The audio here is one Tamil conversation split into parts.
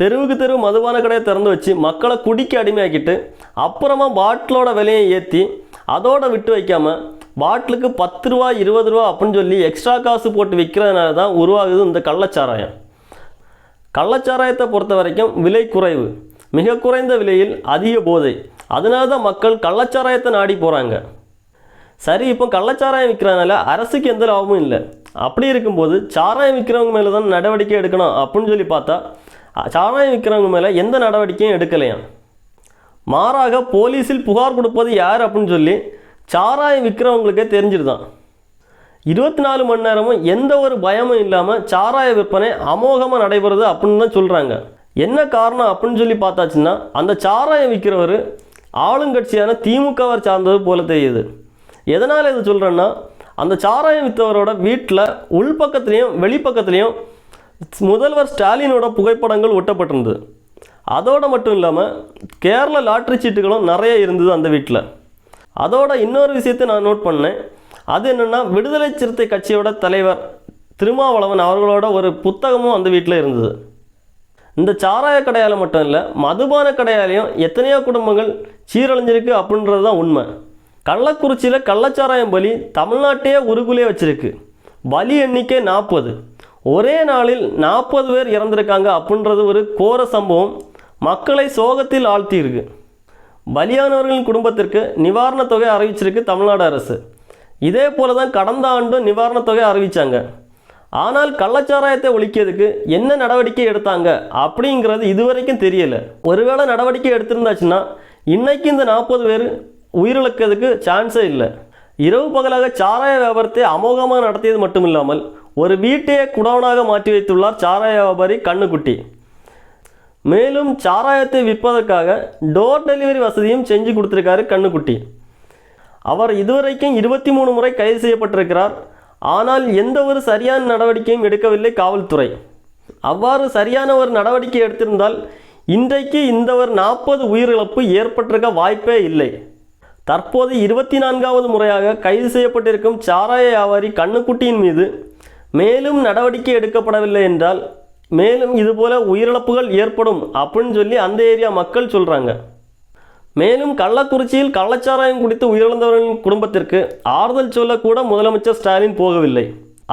தெருவுக்கு தெருவு மதுபான கடையை திறந்து வச்சு மக்களை குடிக்க அடிமையாக்கிட்டு அப்புறமா பாட்டிலோட விலையை ஏற்றி அதோட விட்டு வைக்காமல் பாட்டிலுக்கு பத்து ரூபா இருபது ரூபா அப்படின்னு சொல்லி எக்ஸ்ட்ரா காசு போட்டு விற்கிறதுனால தான் உருவாகுது இந்த கள்ளச்சாராயம். கள்ளச்சாராயத்தை பொறுத்த வரைக்கும் விலை குறைவு. மிக குறைந்த விலையில் அதிக போதை. அதனால தான் மக்கள் கள்ளச்சாராயத்தை நாடி போகிறாங்க சரி இப்போ கள்ளச்சாராயம் விற்கிறதுனால அரசுக்கு எந்த லாபமும் இல்லை. அப்படி இருக்கும்போது சாராயம் விற்கிறவங்க மேலே தான் நடவடிக்கை எடுக்கணும் அப்படின்னு சொல்லி பார்த்தா சாராயம் விற்கிறவங்க மேலே எந்த நடவடிக்கையும் எடுக்கலையாம் மாறாக போலீஸில் புகார் கொடுப்பது யார் அப்படின்னு சொல்லி சாராயம் விற்கிறவங்களுக்கே தெரிஞ்சிருதான். இருபத்தி நாலு மணி நேரமும் எந்த ஒரு பயமும் இல்லாமல் சாராய விற்பனை அமோகமாக நடைபெறுது அப்படின்னு தான் சொல்கிறாங்க என்ன காரணம் அப்படின்னு சொல்லி பார்த்தாச்சுன்னா அந்த சாராயம் விற்கிறவர் ஆளுங்கட்சியான திமுகவை சார்ந்தது போல தெரியுது. எதனால் இது சொல்கிறேன்னா அந்த சாராயம் வித்தவரோட வீட்டில் உள்பக்கத்துலேயும் வெளிப்பக்கத்துலேயும் முதல்வர் ஸ்டாலினோட புகைப்படங்கள் ஒட்டப்பட்டிருந்தது. அதோடு மட்டும் இல்லாமல் கேரள லாட்ரி சீட்டுகளும் நிறைய இருந்தது அந்த வீட்டில் அதோட இன்னொரு விஷயத்தை நான் நோட் பண்ணேன். அது என்னென்னா விடுதலை சிறுத்தை கட்சியோட தலைவர் திருமாவளவன் அவர்களோட ஒரு புத்தகமும் அந்த வீட்டில் இருந்தது. இந்த சாராய கடையால் மட்டும் இல்லை மதுபான கடையாலையும் எத்தனையோ குடும்பங்கள் சீரழிஞ்சிருக்கு அப்படின்றது தான் உண்மை. கள்ளக்குறிச்சியில் கள்ளச்சாராயம் பலி தமிழ்நாட்டையே உருகுலே வச்சிருக்கு. பலி எண்ணிக்கை நாற்பது ஒரே நாளில் நாற்பது பேர் இறந்திருக்காங்க அப்படின்றது ஒரு கோர சம்பவம். மக்களை சோகத்தில் ஆழ்த்தியிருக்கு. பலியானவர்களின் குடும்பத்திற்கு நிவாரணத் தொகை அறிவிச்சிருக்கு தமிழ்நாடு அரசு. இதே போல தான் கடந்த ஆண்டும் நிவாரணத் தொகை அறிவித்தாங்க ஆனால் கள்ளச்சாராயத்தை ஒழிக்கிறதுக்கு என்ன நடவடிக்கை எடுத்தாங்க அப்படிங்கிறது இதுவரைக்கும் தெரியலை. ஒருவேளை நடவடிக்கை எடுத்திருந்தாச்சுன்னா இன்னைக்கு இந்த நாற்பது பேர் உயிரிழக்கிறதுக்கு சான்ஸே இல்லை. இரவு பகலாக சாராய வியாபாரத்தை அமோகமாக நடத்தியது மட்டும் இல்லாமல் ஒரு வீட்டையே குடவனாக மாற்றி வைத்துள்ளார் சாராய வியாபாரி கண்ணுக்குட்டி. மேலும் சாராயத்தை விற்பதற்காக டோர் டெலிவரி வசதியும் செஞ்சு கொடுத்துருக்காரு கண்ணுக்குட்டி. அவர் இதுவரைக்கும் இருபத்தி மூணு முறை கைது செய்யப்பட்டிருக்கிறார். ஆனால் எந்த ஒரு சரியான நடவடிக்கையும் எடுக்கவில்லை காவல்துறை. அவ்வாறு சரியான ஒரு நடவடிக்கை எடுத்திருந்தால் இன்றைக்கு இந்த ஒரு நாற்பது உயிரிழப்பு ஏற்பட்டிருக்க வாய்ப்பே இல்லை. தற்போது இருபத்தி நான்காவது முறையாக கைது செய்யப்பட்டிருக்கும் சாராய வியாபாரி கண்ணுக்குட்டியின் மீது மேலும் நடவடிக்கை எடுக்கப்படவில்லை என்றால் மேலும் இதுபோல உயிரிழப்புகள் ஏற்படும் அப்படின்னு சொல்லி அந்த ஏரியா மக்கள் சொல்கிறாங்க மேலும் கள்ளக்குறிச்சியில் கள்ளச்சாராயம் குடித்து உயிரிழந்தவர்களின் குடும்பத்திற்கு ஆறுதல் சொல்லக்கூட முதலமைச்சர் ஸ்டாலின் போகவில்லை.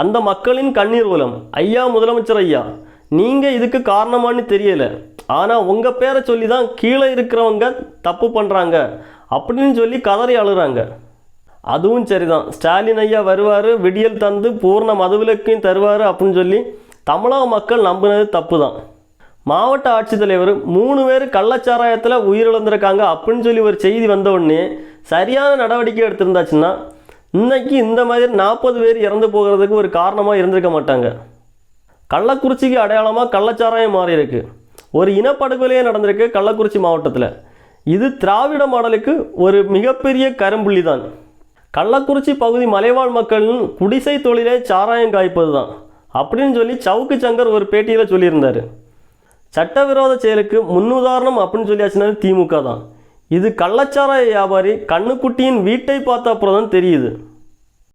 அந்த மக்களின் கண்ணீர் உலம் ஐயா முதலமைச்சர் ஐயா நீங்கள் இதுக்கு காரணமான்னு தெரியலை. ஆனால் உங்கள் பேரை சொல்லி தான் கீழே இருக்கிறவங்க தப்பு பண்ணுறாங்க அப்படின்னு சொல்லி கதறி அழுகிறாங்க அதுவும் சரிதான். ஸ்டாலின் ஐயா வருவார் விடியல் தந்து பூர்ண மதுவிலக்கையும் தருவார் அப்படின்னு சொல்லி தமிழக மக்கள் நம்பினது தப்பு தான் மாவட்ட ஆட்சித்தலைவர் மூணு பேர் கள்ளச்சாராயத்தில் உயிரிழந்திருக்காங்க அப்படின்னு சொல்லி ஒரு செய்தி வந்த உடனே சரியான நடவடிக்கை எடுத்திருந்தாச்சுன்னா இன்றைக்கி இந்த மாதிரி நாற்பது பேர் இறந்து போகிறதுக்கு ஒரு காரணமாக இருந்திருக்க மாட்டாங்க. கள்ளக்குறிச்சிக்கு அடையாளமாக கள்ளச்சாராயம் மாறியிருக்கு. ஒரு இனப்படுகொலையே நடந்திருக்கு கள்ளக்குறிச்சி மாவட்டத்தில். இது திராவிட மாடலுக்கு ஒரு மிகப்பெரிய கரும்புள்ளி தான் கள்ளக்குறிச்சி பகுதி மலைவாழ் மக்களின் குடிசை தொழிலே சாராயம் காய்ப்பது தான் அப்படின்னு சொல்லி சவுக்கு சங்கர் ஒரு பேட்டியில் சொல்லியிருந்தார். சட்டவிரோத செயலுக்கு முன்னுதாரணம் அப்படின்னு சொல்லியாச்சுன்னா திமுக தான் இது கள்ளச்சாராய வியாபாரி கண்ணுக்குட்டியின் வீட்டை பார்த்த அப்புறம் தான் தெரியுது.